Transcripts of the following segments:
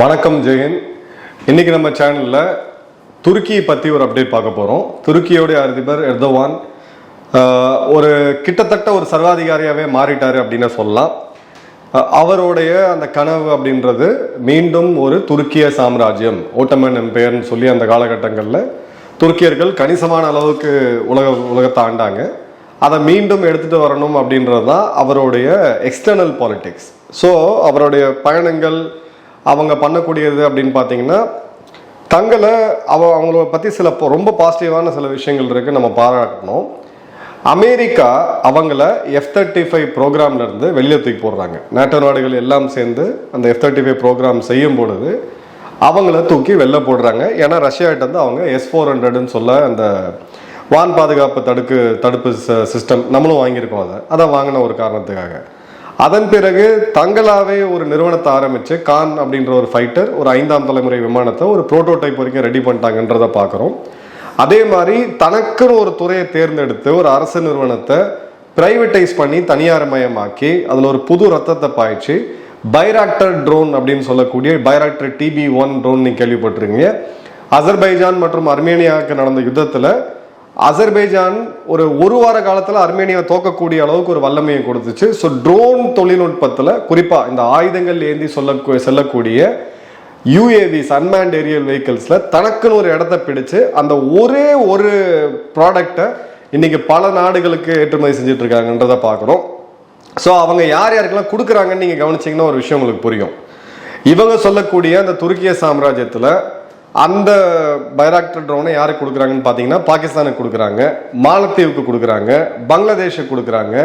வணக்கம் ஜெயன். இன்னைக்கு நம்ம சேனலில் துருக்கியை பற்றி ஒரு அப்டேட் பார்க்க போகிறோம் துருக்கியோடைய அதிபர் எர்தவான் ஒரு கிட்டத்தட்ட ஒரு சர்வாதிகாரியாகவே மாறிட்டார் அப்படின்னு சொல்லலாம். அவருடைய அந்த கனவு அப்படின்றது மீண்டும் ஒரு துருக்கிய சாம்ராஜ்யம் ஓட்டமன் எம்பையர்னு சொல்லி அந்த காலகட்டங்களில் துருக்கியர்கள் கணிசமான அளவுக்கு உலக உலகத்தை ஆண்டாங்க. அதை மீண்டும் எடுத்துட்டு வரணும் அப்படின்றது தான் அவருடைய எக்ஸ்டர்னல் பாலிட்டிக்ஸ் ஸோ அவருடைய பயணங்கள் அவங்க பண்ணக்கூடியது அப்படின்னு பார்த்தீங்கன்னா தங்களை அவ அவங்கள பற்றி சில ரொம்ப பாசிட்டிவான சில விஷயங்கள் இருக்குது நம்ம பாராட்டணும். அமெரிக்கா அவங்கள எஃப் தேர்ட்டி ஃபைவ் ப்ரோக்ராம்லேருந்து வெளியே தூக்கி போடுறாங்க. நேட்டோ நாடுகள் எல்லாம் சேர்ந்து அந்த எஃப் தேர்ட்டி ஃபைவ் ப்ரோக்ராம் செய்யும் பொழுது அவங்கள தூக்கி வெளில போடுறாங்க. ஏன்னா ரஷ்யாகிட்ட வந்து அவங்க எஸ் ஃபோர் ஹண்ட்ரடுன்னு சொல்ல அந்த வான் பாதுகாப்பு தடுக்கு தடுப்பு சிஸ்டம் நம்மளும் வாங்கியிருக்கோம் அதை. அதை வாங்கின ஒரு காரணத்துக்காக. அதன் பிறகு தங்களாவே ஒரு நிறுவனத்தை ஆரம்பித்து கான் அப்படின்ற ஒரு ஃபைட்டர் ஒரு ஐந்தாம் தலைமுறை விமானத்தை ஒரு ப்ரோட்டோடைப் வரைக்கும் ரெடி பண்ணிட்டாங்கன்றதை பார்க்குறோம். அதே மாதிரி தனக்குன்னு ஒரு துறையை தேர்ந்தெடுத்து ஒரு அரசு நிறுவனத்தை பிரைவேட்டைஸ் பண்ணி தனியார் மயமாக்கி அதில் ஒரு புது ரத்தத்தை பாய்ச்சி பைராக்டர் ட்ரோன் அப்படின்னு சொல்லக்கூடிய பைராக்டர் டிபி ஒன் ட்ரோன் நீங்கள் கேள்விப்பட்டிருக்கீங்க. அசர்பைஜான் மற்றும் அர்மேனியாவுக்கு நடந்த யுத்தத்தில் அசர்பைஜான் ஒரு ஒரு வார காலத்தில் அர்மேனியா தோக்கக்கூடிய அளவுக்கு ஒரு வல்லமையை கொடுத்துச்சு. ஸோ ட்ரோன் தொழில்நுட்பத்தில் குறிப்பாக இந்த ஆயுதங்கள் ஏந்தி சொல்ல செல்லக்கூடிய யூஏவிஸ் அன்மேண்ட் ஏரியல் வெஹிக்கிள்ஸில் தனக்குன்னு ஒரு இடத்த பிடிச்சு அந்த ஒரே ஒரு ப்ராடக்டை இன்னைக்கு பல நாடுகளுக்கு ஏற்றுமதி செஞ்சுட்டு இருக்காங்கன்றதை பார்க்குறோம் ஸோ அவங்க யார் யாருக்கெல்லாம் கொடுக்குறாங்கன்னு நீங்கள் கவனிச்சீங்கன்னா ஒரு விஷயம் உங்களுக்கு புரியும். இவங்க சொல்லக்கூடிய அந்த துருக்கிய சாம்ராஜ்யத்தில் அந்த பைராக்டர் ட்ரோனை யாருக்கு கொடுக்குறாங்கன்னு பார்த்தீங்கன்னா பாகிஸ்தானுக்கு கொடுக்குறாங்க மாலத்தீவுக்கு கொடுக்குறாங்க பங்களாதேஷுக்கு கொடுக்குறாங்க.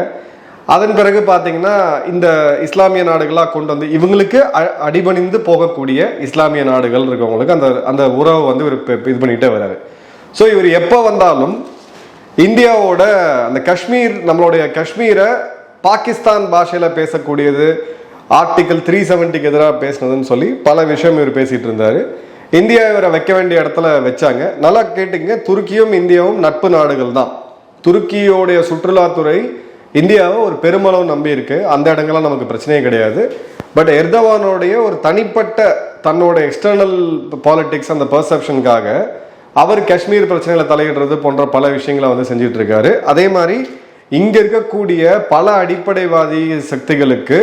அதன் பிறகு பார்த்தீங்கன்னா இந்த இஸ்லாமிய நாடுகளாக கொண்டு வந்து இவங்களுக்கு அ- அடிபணிந்து போகக்கூடிய இஸ்லாமிய நாடுகள் இருக்கவங்களுக்கு அந்த அந்த உறவை வந்து இவர் இது பண்ணிகிட்டே வர்றாரு. ஸோ இவர் எப்போ வந்தாலும் இந்தியாவோட அந்த காஷ்மீர் நம்மளுடைய காஷ்மீரை பாகிஸ்தான் பாஷையில் பேசக்கூடியது ஆர்டிக்கல் த்ரீ செவன்ட்டிக்கு எதிராக பேசினதுன்னு சொல்லி பல விஷயம் இவர் பேசிகிட்டு இருந்தார். இந்தியா இவரை வைக்க வேண்டிய இடத்துல வச்சாங்க. நல்லா கேட்டுங்க துருக்கியும் இந்தியாவும் நட்பு நாடுகள் தான். துருக்கியோடைய சுற்றுலாத்துறை இந்தியாவை ஒரு பெருமளவு நம்பி இருக்கு. அந்த இடங்கள்லாம் நமக்கு பிரச்சனையே கிடையாது. பட் எர்தவானுடைய ஒரு தனிப்பட்ட தன்னோட எக்ஸ்டர்னல் பாலிட்டிக்ஸ் அந்த பர்செப்ஷனுக்காக அவர் காஷ்மீர் பிரச்சனைகளை தலையிடுறது போன்ற பல விஷயங்களை வந்து செஞ்சிட்டு இருக்காரு. அதே மாதிரி இங்க இருக்கக்கூடிய பல அடிப்படைவாதி சக்திகளுக்கு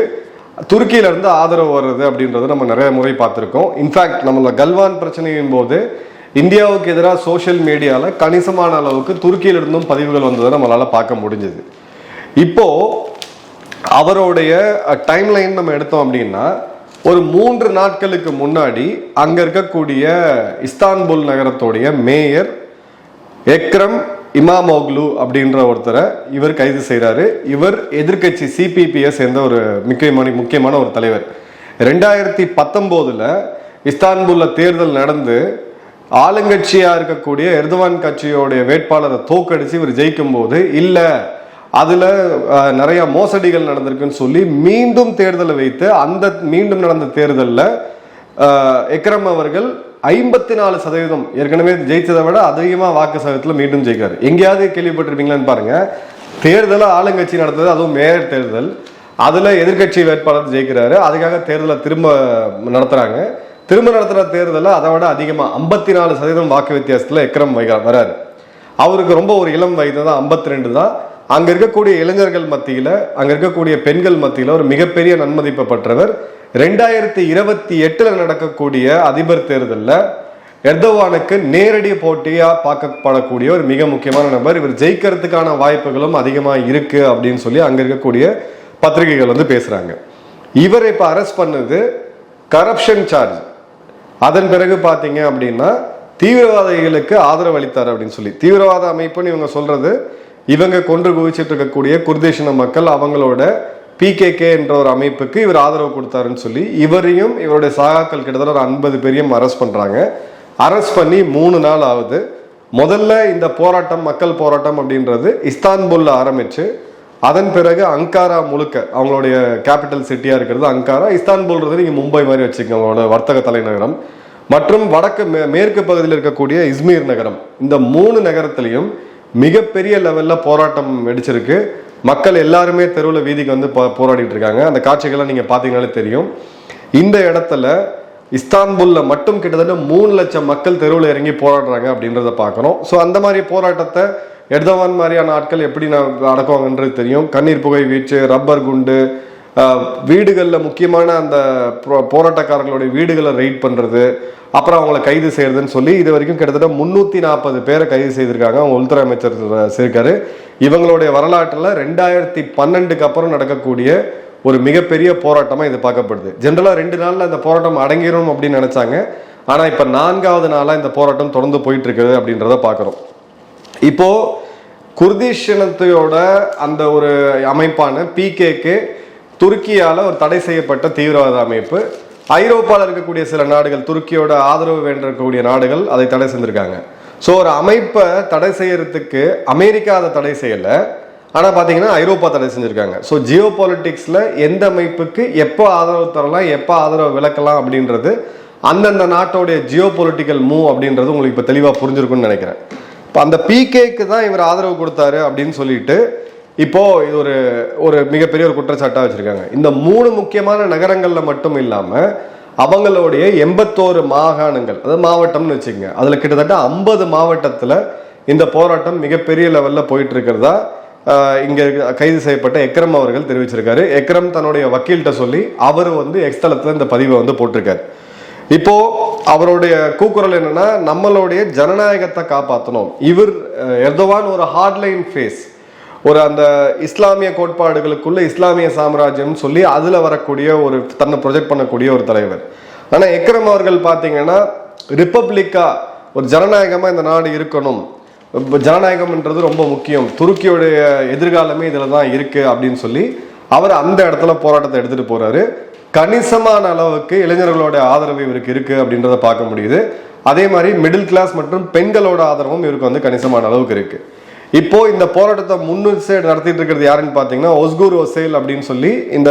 துருக்கியிலேருந்து ஆதரவு வர்றது அப்படின்றத நம்ம நிறைய முறை பார்த்துருக்கோம். இன்ஃபேக்ட் நம்மளோட கல்வான் பிரச்சனையின் போது இந்தியாவுக்கு எதிராக சோஷியல் மீடியாவில் கணிசமான அளவுக்கு துருக்கியிலிருந்தும் பதிவுகள் வந்ததை நம்மளால் பார்க்க முடிஞ்சது. இப்போ அவருடைய டைம் லைன் நம்ம எடுத்தோம் அப்படின்னா ஒரு மூன்று நாட்களுக்கு முன்னாடி அங்கே இருக்கக்கூடிய இஸ்தான்புல் நகரத்துடைய மேயர் எக்ரம் இமாமோக்லு அப்படின்ற ஒருத்தரை இவர் கைது செய்கிறாரு இவர் எதிர்க்கட்சி சிபிபியை சேர்ந்த ஒரு முக்கியமான முக்கியமான ஒரு தலைவர். ரெண்டாயிரத்தி பத்தொம்போதில் இஸ்தான்புல்ல தேர்தல் நடந்து ஆளுங்கட்சியாக இருக்கக்கூடிய எர்துவான் கட்சியோடைய வேட்பாளரை தோக்கடிச்சு இவர் ஜெயிக்கும் போது இல்லை அதில் நிறைய மோசடிகள் நடந்திருக்குன்னு சொல்லி மீண்டும் தேர்தலை வைத்து அந்த மீண்டும் நடந்த தேர்தலில் எக்ரம் அவர்கள் ஐம்பத்தி நாலு சதவீதம் ஏற்கனவே ஜெயித்ததை விட அதிகமாக வாக்கு சதவீதத்தில் மீண்டும் ஜெயிக்கிறார். எங்கேயாவது கேள்விப்பட்டிருப்பீங்களான்னு பாருங்க. தேர்தலை ஆளுங்கட்சி நடந்தது அதுவும் மேயர் தேர்தல். அதில் எதிர்க்கட்சி வேட்பாளர் ஜெயிக்கிறாரு. அதுக்காக தேர்தலை திரும்ப நடத்துகிறாங்க திரும்ப நடத்துகிற தேர்தலில் அதை விட அதிகமாக ஐம்பத்தி நாலு சதவீதம் வாக்கு வித்தியாசத்தில் எக்ரம் வைக- வராரு. அவருக்கு ரொம்ப ஒரு இளம் வயது தான் ஐம்பத்தி ரெண்டு தான் அங்கே இருக்கக்கூடிய இளைஞர்கள் மத்தியில் அங்கே இருக்கக்கூடிய பெண்கள் மத்தியில் ஒரு மிகப்பெரிய நன்மதிப்பை பெற்றவர். ரெண்டாயிரத்தி இருபத்தி எட்டில் நடக்கக்கூடிய அதிபர் தேர்தலில் எர்தவானுக்கு நேரடி போட்டியாக பார்க்கப்படக்கூடிய ஒரு மிக முக்கியமான நபர். இவர் ஜெயிக்கிறதுக்கான வாய்ப்புகளும் அதிகமாக இருக்கு அப்படின்னு சொல்லி அங்கே இருக்கக்கூடிய பத்திரிகைகள் வந்து பேசுகிறாங்க இவரை இப்போ அரெஸ்ட் பண்ணது கரப்ஷன் சார்ஜ் அதன் பிறகு பார்த்தீங்க அப்படின்னா தீவிரவாதிகளுக்கு ஆதரவு அளித்தார் அப்படின்னு சொல்லி. தீவிரவாத அமைப்புன்னு இவங்க சொல்றது இவங்க கொன்று குவிச்சிட்டு இருக்கக்கூடிய குர்தேஷின மக்கள் அவங்களோட பிகேகே என்ற ஒரு அமைப்புக்கு இவர் ஆதரவு கொடுத்தாருன்னு சொல்லி இவரையும் இவருடைய சகாக்கள் கிட்டத்தட்ட ஒரு ஐம்பது பேரையும் அரெஸ்ட் பண்ணுறாங்க அரெஸ்ட் பண்ணி மூணு நாள் ஆகுது. முதல்ல இந்த போராட்டம் மக்கள் போராட்டம் அப்படின்றது இஸ்தான்புல்ல ஆரம்பிச்சு அதன் பிறகு அங்காரா முழுக்க அவங்களுடைய கேபிட்டல் சிட்டியாக இருக்கிறது அங்காரா இஸ்தான்புல்ன்றது நீங்கள் மும்பை மாதிரி வச்சுக்கோங்க அவங்களோட வர்த்தக தலைநகரம். மற்றும் வடக்கு மே- மேற்கு பகுதியில் இருக்கக்கூடிய இஸ்மீர் நகரம். இந்த மூணு நகரத்திலையும் மிகப்பெரிய லெவலில் போராட்டம் வெடிச்சிருக்கு. மக்கள் எல்லாருமே தெருவில் வீதிக்கு வந்து போராடிட்டு இருக்காங்க. அந்த காட்சிகள்லாம் நீங்க பார்த்தீங்கனாலே தெரியும். இந்த இடத்துல இஸ்தான்புல்ல மட்டும் கிட்டத்தட்ட மூணு லட்சம் மக்கள் தெருவில் இறங்கி போராடுறாங்க அப்படின்றத பார்க்குறோம் ஸோ அந்த மாதிரி போராட்டத்தை எடுத்தவான் மாதிரியான ஆட்கள் எப்படி நான் அடக்குவாங்கன்றது தெரியும். கண்ணீர் புகை வீச்சு ரப்பர் குண்டு வீடுகளில் முக்கியமான அந்த போ- போராட்டக்காரர்களுடைய வீடுகளை ரெய்ட் பண்ணுறது அப்புறம் அவங்கள கைது செய்யறதுன்னு சொல்லி இது வரைக்கும் கிட்டத்தட்ட முந்நூற்றி நாற்பது பேரை கைது செய்திருக்காங்க. அவங்க உள்துறை அமைச்சர் சேர்க்காரு. இவங்களுடைய வரலாற்றில் ரெண்டாயிரத்தி பன்னெண்டுக்கு அப்புறம் நடக்கக்கூடிய ஒரு மிகப்பெரிய போராட்டமாக இது பார்க்கப்படுது. ஜென்ரலாக ரெண்டு நாளில் அந்த போராட்டம் அடங்கிடும் அப்படின்னு நினச்சாங்க. ஆனால் இப்போ நான்காவது நாளாக இந்த போராட்டம் தொடர்ந்து போயிட்டு இருக்குது அப்படின்றத பார்க்குறோம் இப்போது குர்திஷ் இனத்தையோட அந்த ஒரு அமைப்பான பிகேக்கு துருக்கியால் ஒரு தடை செய்யப்பட்ட தீவிரவாத அமைப்பு. ஐரோப்பாவில் இருக்கக்கூடிய சில நாடுகள் துருக்கியோட ஆதரவு வேண்டிருக்கக்கூடிய நாடுகள் அதை தடை செஞ்சுருக்காங்க. ஸோ ஒரு அமைப்பை தடை செய்யறதுக்கு அமெரிக்கா அதை தடை செய்யலை. ஆனால் பார்த்தீங்கன்னா ஐரோப்பா தடை செஞ்சுருக்காங்க. ஸோ ஜியோ பாலிட்டிக்ஸில் எந்த அமைப்புக்கு எப்போ ஆதரவு தரலாம் எப்போ ஆதரவு விளக்கலாம் அப்படின்றது அந்தந்த நாட்டோடைய ஜியோ பொலிட்டிக்கல் மூவ் அப்படின்றது உங்களுக்கு இப்போ தெளிவாக புரிஞ்சிருக்கும்னு நினைக்கிறேன். இப்போ அந்த பிகேக்கு தான் இவர் ஆதரவு கொடுத்தாரு அப்படின்னு சொல்லிட்டு இப்போது இது ஒரு ஒரு மிகப்பெரிய ஒரு குற்றச்சாட்டாக வச்சுருக்காங்க. இந்த மூணு முக்கியமான நகரங்களில் மட்டும் இல்லாமல் அவங்களுடைய எண்பத்தோரு மாகாணங்கள் அதாவது மாவட்டம்னு வச்சுக்கோங்க. அதில் கிட்டத்தட்ட ஐம்பது மாவட்டத்தில் இந்த போராட்டம் மிகப்பெரிய லெவலில் போயிட்டு இருக்கிறதா கைது செய்யப்பட்ட எக்ரம் அவர்கள் தெரிவிச்சிருக்காரு. எக்ரம் தன்னுடைய வக்கீல்கிட்ட சொல்லி அவர் வந்து எக்ஸ்தலத்தில் இந்த பதிவை வந்து போட்டிருக்காரு. இப்போ அவருடைய கூக்குரல் என்னன்னா நம்மளுடைய ஜனநாயகத்தை காப்பாற்றணும் இவர் எர்தவான் எர்தோவான் ஒரு ஹார்ட்லைன் ஃபேஸ் ஒரு அந்த இஸ்லாமிய கோட்பாடுகளுக்குள்ள இஸ்லாமிய சாம்ராஜ்யம்னு சொல்லி அதுல வரக்கூடிய ஒரு தன்னை ப்ரொஜெக்ட் பண்ணக்கூடிய ஒரு தலைவர். ஆனா எக்ரம் அவர்கள் பாத்தீங்கன்னா ரிப்பப்ளிக்கா ஒரு ஜனநாயகமா இந்த நாடு இருக்கணும். ஜனநாயகம்ன்றது ரொம்ப முக்கியம். துருக்கியோடைய எதிர்காலமே இதில் தான் இருக்கு அப்படின்னு சொல்லி அவர் அந்த இடத்துல போராட்டத்தை எடுத்துட்டு போறாரு. கணிசமான அளவுக்கு இளைஞர்களோட ஆதரவு இவருக்கு இருக்கு அப்படின்றத பார்க்க முடியுது. அதே மாதிரி மிடில் கிளாஸ் மற்றும் பெண்களோட ஆதரவும் இவருக்கு வந்து கணிசமான அளவுக்கு இருக்குது இப்போ இந்த போராட்டத்தை முன்னிச்சு நடத்திட்டு இருக்கிறது யாருன்னு பார்த்தீங்கன்னா ஒஸ்கூர் ஒசேல் அப்படின்னு சொல்லி இந்த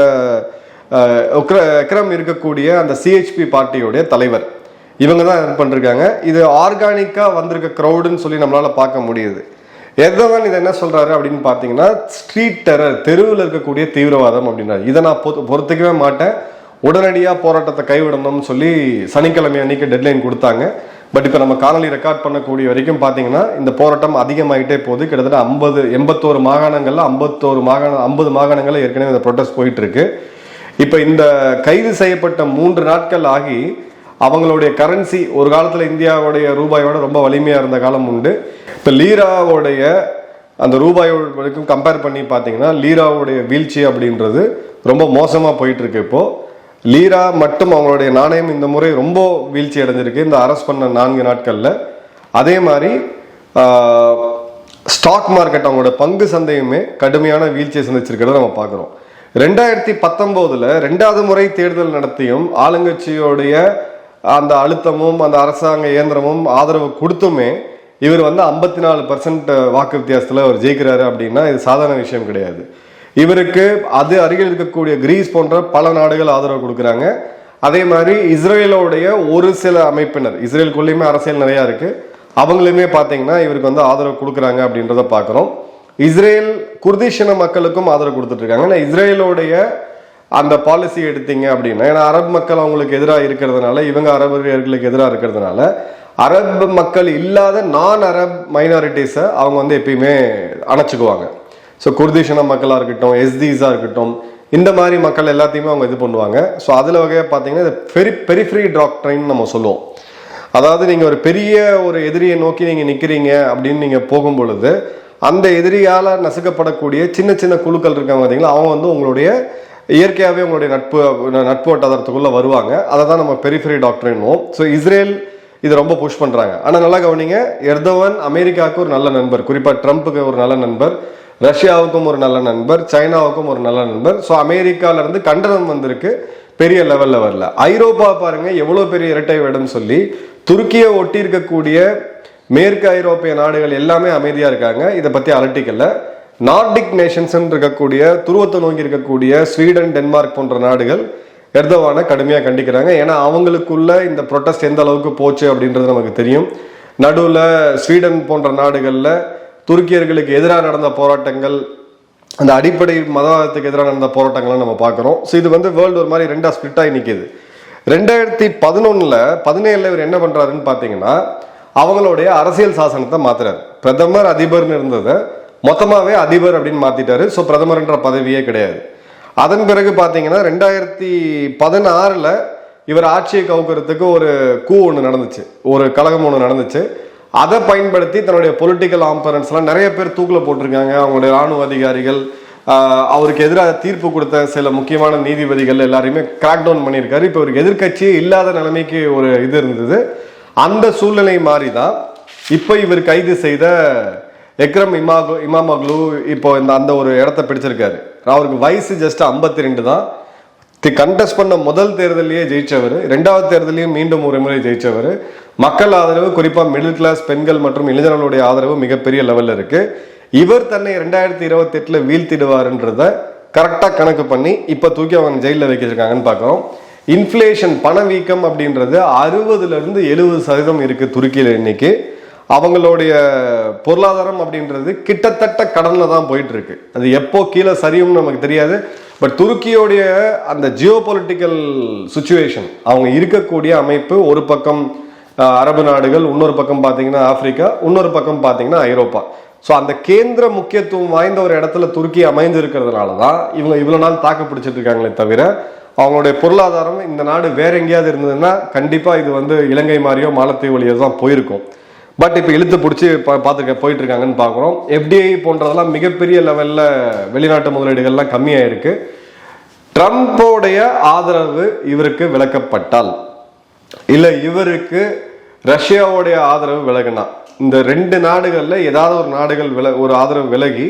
உக்ர- எக்ரம் இருக்கக்கூடிய அந்த சிஹெச்பி பார்ட்டியோடைய தலைவர். இவங்க தான் இது பண்ணிருக்காங்க. இது ஆர்கானிக்கா வந்திருக்க க்ரௌடுன்னு சொல்லி நம்மளால பார்க்க முடியுது. எர்தவான் இதை என்ன சொல்றாரு அப்படின்னு பார்த்தீங்கன்னா ஸ்ட்ரீட் டெரர் தெருவில் இருக்கக்கூடிய தீவிரவாதம் அப்படின்னாரு. இதை நான் பொறு- பொறுத்துக்கவே மாட்டேன். உடனடியாக போராட்டத்தை கைவிடணும்னு சொல்லி சனிக்கிழமை அன்னைக்கு டெட்லைன் கொடுத்தாங்க. பட் இப்போ நம்ம காணொலி ரெக்கார்ட் பண்ணக்கூடிய வரைக்கும் பார்த்தீங்கன்னா இந்த போராட்டம் அதிகமாகிட்டே போகுது. கிட்டத்தட்ட ஐம்பது எண்பத்தோரு மாகாணங்களில் ஐம்பத்தோரு மாகாணம் ஐம்பது மாகாணங்களில் ஏற்கனவே இந்த ப்ரொட்டஸ்ட் போயிட்டு இருக்கு இப்போ இந்த கைது செய்யப்பட்ட மூன்று நாட்கள் ஆகி அவங்களுடைய கரன்சி ஒரு காலத்தில் இந்தியாவுடைய ரூபாயோட ரொம்ப வலிமையாக இருந்த காலம் உண்டு. இப்போ லீராவுடைய அந்த ரூபாயோட வரைக்கும் கம்பேர் பண்ணி பார்த்தீங்கன்னா லீராவுடைய வீழ்ச்சி அப்படின்றது ரொம்ப மோசமாக போயிட்டுருக்கு இப்போது லீரா மட்டும் அவங்களுடைய நாணயம் இந்த முறை ரொம்ப வீழ்ச்சி அடைஞ்சிருக்கு. இந்த அரசு பண்ண நான்கு நாட்களில். அதே மாதிரி ஸ்டாக் மார்க்கெட் அவங்களோட பங்கு சந்தையுமே கடுமையான வீழ்ச்சியை சந்திச்சிருக்கிறத நம்ம பார்க்குறோம். ரெண்டாயிரத்தி பத்தொம்போதில் ரெண்டாவது முறை தேர்தல் நடத்தியும் ஆளுங்கட்சியோடைய அந்த அழுத்தமும் அந்த அரசாங்க இயந்திரமும் ஆதரவு கொடுத்துமே இவர் வந்து ஐம்பத்தி நாலு பர்சன்ட் வாக்கு வித்தியாசத்தில் அவர் ஜெயிக்கிறாரு அப்படின்னா இது சாதாரண விஷயம் கிடையாது. இவருக்கு அது அருகில் இருக்கக்கூடிய கிரீஸ் போன்ற பல நாடுகள் ஆதரவு கொடுக்குறாங்க. அதே மாதிரி இஸ்ரேலோடைய ஒரு சில அமைப்பினர் இஸ்ரேலுக்குள்ளேயுமே அரசியல் நிறையா இருக்குது அவங்களுமே பார்த்தீங்கன்னா இவருக்கு வந்து ஆதரவு கொடுக்குறாங்க அப்படின்றத பார்க்குறோம். இஸ்ரேல் குர்திஷின மக்களுக்கும் ஆதரவு கொடுத்துட்டு இருக்காங்க. இஸ்ரேலோடைய அந்த பாலிசி எடுத்தீங்க அப்படின்னா ஏன்னா அரபு மக்கள் அவங்களுக்கு எதிராக இருக்கிறதுனால இவங்க அரபியர்களுக்கு எதிராக இருக்கிறதுனால அரபு மக்கள் இல்லாத நான் அரப் மைனாரிட்டிஸை அவங்க வந்து எப்பயுமே அணைச்சிக்குவாங்க. ஸோ குர்திஷன மக்களாக இருக்கட்டும் எஸ்திஸாக இருக்கட்டும் இந்த மாதிரி மக்கள் எல்லாத்தையுமே அவங்க இது பண்ணுவாங்க. ஸோ அதில் வகையாக பார்த்தீங்கன்னா இது பெரி பெரிஃப்ரி டாக்டரின்னு நம்ம சொல்லுவோம். அதாவது நீங்கள் ஒரு பெரிய ஒரு எதிரியை நோக்கி நீங்கள் நிற்கிறீங்க அப்படின்னு நீங்கள் போகும் பொழுது அந்த எதிரியால் நசுக்கப்படக்கூடிய சின்ன சின்ன குழுக்கள் இருக்காங்க பார்த்தீங்களா அவங்க வந்து உங்களுடைய இயற்கையாகவே உங்களுடைய நட்பு நட்பு வட்டாரத்துக்குள்ளே வருவாங்க. அதை தான் நம்ம பெரிஃபரி டாக்டரின்வோம் ஸோ இஸ்ரேல் இது ரொம்ப புஷ் பண்ணுறாங்க ஆனால் நல்லா கவனிங்க எர்தோவன் அமெரிக்காவுக்கு ஒரு நல்ல நண்பர். குறிப்பாக ட்ரம்ப்புக்கு ஒரு நல்ல நண்பர். ரஷ்யாவுக்கும் ஒரு நல்ல நண்பர் சைனாவுக்கும் ஒரு நல்ல நண்பர். ஸோ அமெரிக்காவிலேருந்து கண்டனம் வந்திருக்கு. பெரிய லெவல்ல வரல. ஐரோப்பா பாருங்க எவ்வளோ பெரிய இரட்டை வேடம் சொல்லி துருக்கியை ஒட்டி இருக்கக்கூடிய மேற்கு ஐரோப்பிய நாடுகள் எல்லாமே அமைதியா இருக்காங்க. இதை பத்தி அலட்டிக்கல. நார்டிக் நேஷன்ஸ் இருக்கக்கூடிய துருவத்தை நோக்கி இருக்கக்கூடிய ஸ்வீடன் டென்மார்க் போன்ற நாடுகள் எர்தவானை கடுமையாக கண்டிக்கிறாங்க. ஏன்னா அவங்களுக்குள்ள இந்த ப்ரொட்டஸ்ட் எந்த அளவுக்கு போச்சு அப்படின்றது நமக்கு தெரியும். நடுவில் ஸ்வீடன் போன்ற நாடுகளில் துருக்கியர்களுக்கு எதிராக நடந்த போராட்டங்கள் அந்த அடிப்படை மதவாதத்துக்கு எதிராக நடந்த போராட்டங்கள்லாம் நம்ம பார்க்குறோம். ஸோ இது வந்து வேர்ல்டு ஒரு மாதிரி ரெண்டாக ஸ்பிளிட் ஆகி நிற்கிது ரெண்டாயிரத்தி பதினொன்னில் பதினேழில் இவர் என்ன பண்ணுறாருன்னு பார்த்தீங்கன்னா அவங்களுடைய அரசியல் சாசனத்தை மாத்துறாரு. பிரதமர் அதிபர்னு இருந்ததை மொத்தமாகவே அதிபர் அப்படின்னு மாற்றிட்டாரு ஸோ பிரதமர்ன்ற பதவியே கிடையாது. அதன் பிறகு பார்த்தீங்கன்னா ரெண்டாயிரத்தி பதினாறில் இவர் ஆட்சியை கவுக்கிறதுக்கு ஒரு கூ ஒன்று நடந்துச்சு. ஒரு கழகம் ஒன்று நடந்துச்சு. அதை பயன்படுத்தி தன்னுடைய பொலிட்டிக்கல் ஆம்பரன்ஸ்லாம் நிறைய பேர் தூக்கில் போட்டிருக்காங்க. அவங்களுடைய ராணுவ அதிகாரிகள் அவருக்கு எதிராக தீர்ப்பு கொடுத்த சில முக்கியமான நீதிபதிகள் எல்லாரையுமே கிராக் டவுன் பண்ணியிருக்காரு. இப்போ ஒரு எதிர்கட்சியே இல்லாத நிலைமைக்கு ஒரு இது இருந்தது. அந்த சூழ்நிலை மாதிரி தான் இப்போ இவர் கைது செய்த எக்ரம் இமாகு இமாமக்லு இப்போ இந்த அந்த ஒரு இடத்த பிடிச்சிருக்காரு. அவருக்கு வயசு ஜஸ்ட் 52 ரெண்டு தான். கண்டஸ்ட் பண்ண முதல் தேர்தலையே ஜெயிச்சவர் ரெண்டாவது தேர்தலையும் மீண்டும் ஒரு முறை ஜெயிச்சவர். மக்கள் ஆதரவு குறிப்பாக மிடில் கிளாஸ் பெண்கள் மற்றும் இளைஞர்களுடைய ஆதரவு மிகப்பெரிய லெவலில் இருக்கு. இவர் தன்னை ரெண்டாயிரத்தி இருபத்தி எட்டில் வீழ்த்திடுவாருன்றத கரெக்டாக கணக்கு பண்ணி இப்போ தூக்கி அவங்க ஜெயிலில் வைக்கிருக்காங்கன்னு பார்க்குறோம் இன்ஃப்ளேஷன் பணவீக்கம் அப்படின்றது அறுபதுலேருந்து எழுபது சதவீதம் இருக்குது துருக்கியில் இன்னைக்கு. அவங்களுடைய பொருளாதாரம் அப்படின்றது கிட்டத்தட்ட கடனில் தான் போயிட்டு இருக்கு. அது எப்போ கீழே சரியும்னு நமக்கு தெரியாது. பட் துருக்கியோடைய அந்த ஜியோ பொலிட்டிக்கல் சுச்சுவேஷன் அவங்க இருக்கக்கூடிய அமைப்பு ஒரு பக்கம் அரபு நாடுகள் இன்னொரு பக்கம் பார்த்தீங்கன்னா ஆப்பிரிக்கா இன்னொரு பக்கம் பார்த்தீங்கன்னா ஐரோப்பா. ஸோ அந்த கேந்திர முக்கியத்துவம் வாய்ந்த ஒரு இடத்துல துருக்கி அமைந்து இருக்கிறதுனால தான் இவங்க இவ்வளோ நாள் தாக்கு பிடிச்சிட்டு இருக்காங்களே தவிர அவங்களுடைய பொருளாதாரம் இந்த நாடு வேற எங்கேயாவது இருந்ததுன்னா கண்டிப்பாக இது வந்து இலங்கை மாதிரியோ மாலத்தீவு வழியோ தான் போயிருக்கும். பட் இப்போ இழுத்து பிடிச்சி பார்த்துருக்க போயிட்டு இருக்காங்கன்னு பார்க்குறோம் எஃப்டிஐ போன்றதெல்லாம் மிகப்பெரிய லெவலில் வெளிநாட்டு முதலீடுகள்லாம் கம்மியாக இருக்கு ட்ரம்ப்போடைய ஆதரவு இவருக்கு விலக்கப்பட்டால் இல்லை இவருக்கு ரஷ்யாவுடைய ஆதரவு விலகினா. இந்த ரெண்டு நாடுகளில் ஏதாவது ஒரு நாடுகள் வில ஒரு ஆதரவு விலகி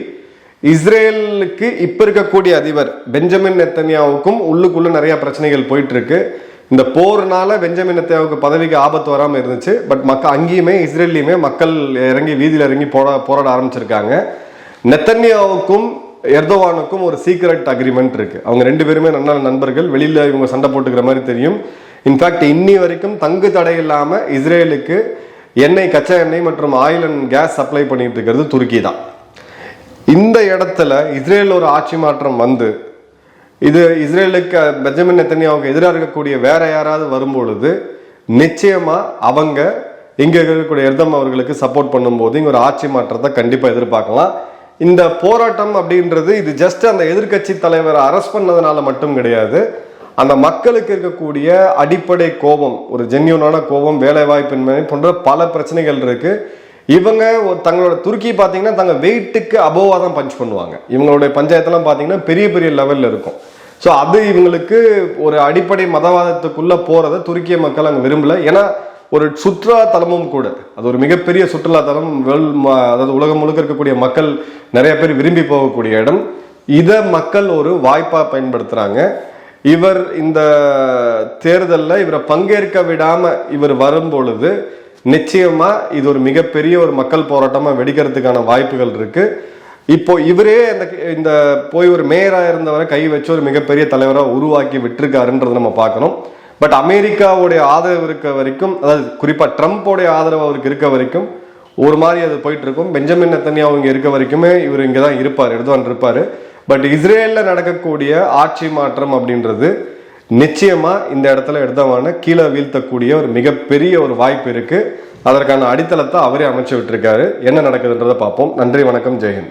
இஸ்ரேலுக்கு இப்போ இருக்கக்கூடிய அதிபர் பெஞ்சமின் நெத்தன்யாவுக்கும் உள்ளுக்குள்ளே நிறைய பிரச்சனைகள் போயிட்டு இருக்கு இந்த போர்னால பெஞ்சமின் பதவிக்கு ஆபத்து வராமல் இருந்துச்சு. பட் மக்கள் அங்கேயுமே இஸ்ரேல்லையுமே மக்கள் இறங்கி வீதியில் இறங்கி போட போராட ஆரம்பிச்சிருக்காங்க. நெத்தன்யாவுக்கும் எர்தோவானுக்கும் ஒரு சீக்ரெட் அக்ரிமெண்ட் இருக்கு. அவங்க ரெண்டு பேருமே நல்ல நண்பர்கள். வெளியில் இவங்க சண்டை போட்டுக்கிற மாதிரி தெரியும். இன்ஃபேக்ட் இன்னி வரைக்கும் தங்கு தடை இல்லாமல் இஸ்ரேலுக்கு எண்ணெய் கச்சா எண்ணெய் மற்றும் ஆயில் அண்ட் கேஸ் சப்ளை பண்ணிட்டு இருக்கிறது துருக்கி தான் இந்த இடத்துல இஸ்ரேல் ஒரு ஆட்சி மாற்றம் வந்து இது இஸ்ரேலுக்கு பெஞ்சமின் அவங்க எதிராக இருக்கக்கூடிய வேற யாராவது வரும்பொழுது நிச்சயமாக அவங்க இங்கே இருக்கக்கூடிய எர்தம் அவர்களுக்கு சப்போர்ட் பண்ணும்போது இங்கே ஒரு ஆட்சி மாற்றத்தை கண்டிப்பாக எதிர்பார்க்கலாம். இந்த போராட்டம் அப்படின்றது இது ஜஸ்ட் அந்த எதிர்க்கட்சி தலைவரை அரெஸ்ட் பண்ணதுனால மட்டும் கிடையாது. அந்த மக்களுக்கு இருக்கக்கூடிய அடிப்படை கோபம் ஒரு ஜென்யூனான கோபம் வேலை வாய்ப்பின்மை போன்ற பல பிரச்சனைகள் இருக்கு. இவங்க தங்களோட துருக்கி பார்த்தீங்கன்னா தங்க வெயிட்டுக்கு அபோவாக தான் பஞ்ச் பண்ணுவாங்க. இவங்களுடைய பஞ்சாயத்தெல்லாம் பார்த்தீங்கன்னா பெரிய பெரிய லெவலில் இருக்கும். ஸோ அது இவங்களுக்கு ஒரு அடிப்படை மதவாதத்துக்குள்ளே போகிறத துருக்கிய மக்கள் அங்கே விரும்பலை. ஏன்னா ஒரு சுற்றுலா தலமும் கூட அது ஒரு மிகப்பெரிய சுற்றுலா தலம் அதாவது உலகம் முழுக்க இருக்கக்கூடிய மக்கள் நிறைய பேர் விரும்பி போகக்கூடிய இடம். இதை மக்கள் ஒரு வாய்ப்பாக பயன்படுத்துகிறாங்க இவர் இந்த தேர்தலில் இவரை பங்கேற்க விடாமல் இவர் வரும் பொழுது நிச்சயமாக இது ஒரு மிகப்பெரிய ஒரு மக்கள் போராட்டமாக வெடிக்கிறதுக்கான வாய்ப்புகள் இருக்குது இப்போ இவரே அந்த இந்த போய் ஒரு மேயராக இருந்தவரை கை வச்சு ஒரு மிகப்பெரிய தலைவராக உருவாக்கி விட்டுருக்காருன்றதை நம்ம பார்க்கணும். பட் அமெரிக்காவுடைய ஆதரவு இருக்க வரைக்கும் அதாவது குறிப்பாக ட்ரம்ப்போடைய ஆதரவு அவருக்கு இருக்க வரைக்கும் ஒரு மாதிரி அது போயிட்டு இருக்கும் பெஞ்சமின் நெத்தன்யாவு அவங்க இருக்க வரைக்குமே இவர் இங்கே தான் இருப்பார் எடுத்துவான் இருப்பார். பட் இஸ்ரேலில் நடக்கக்கூடிய ஆட்சி மாற்றம் அப்படின்றது நிச்சயமாக இந்த இடத்துல எடுத்தவான கீழே வீழ்த்தக்கூடிய ஒரு மிகப்பெரிய ஒரு வாய்ப்பு இருக்குது அதற்கான அடித்தளத்தை அவரே அமைச்சு விட்டுருக்காரு. என்ன நடக்குதுன்றதை பார்ப்போம். நன்றி வணக்கம் ஜெயஹிந்த்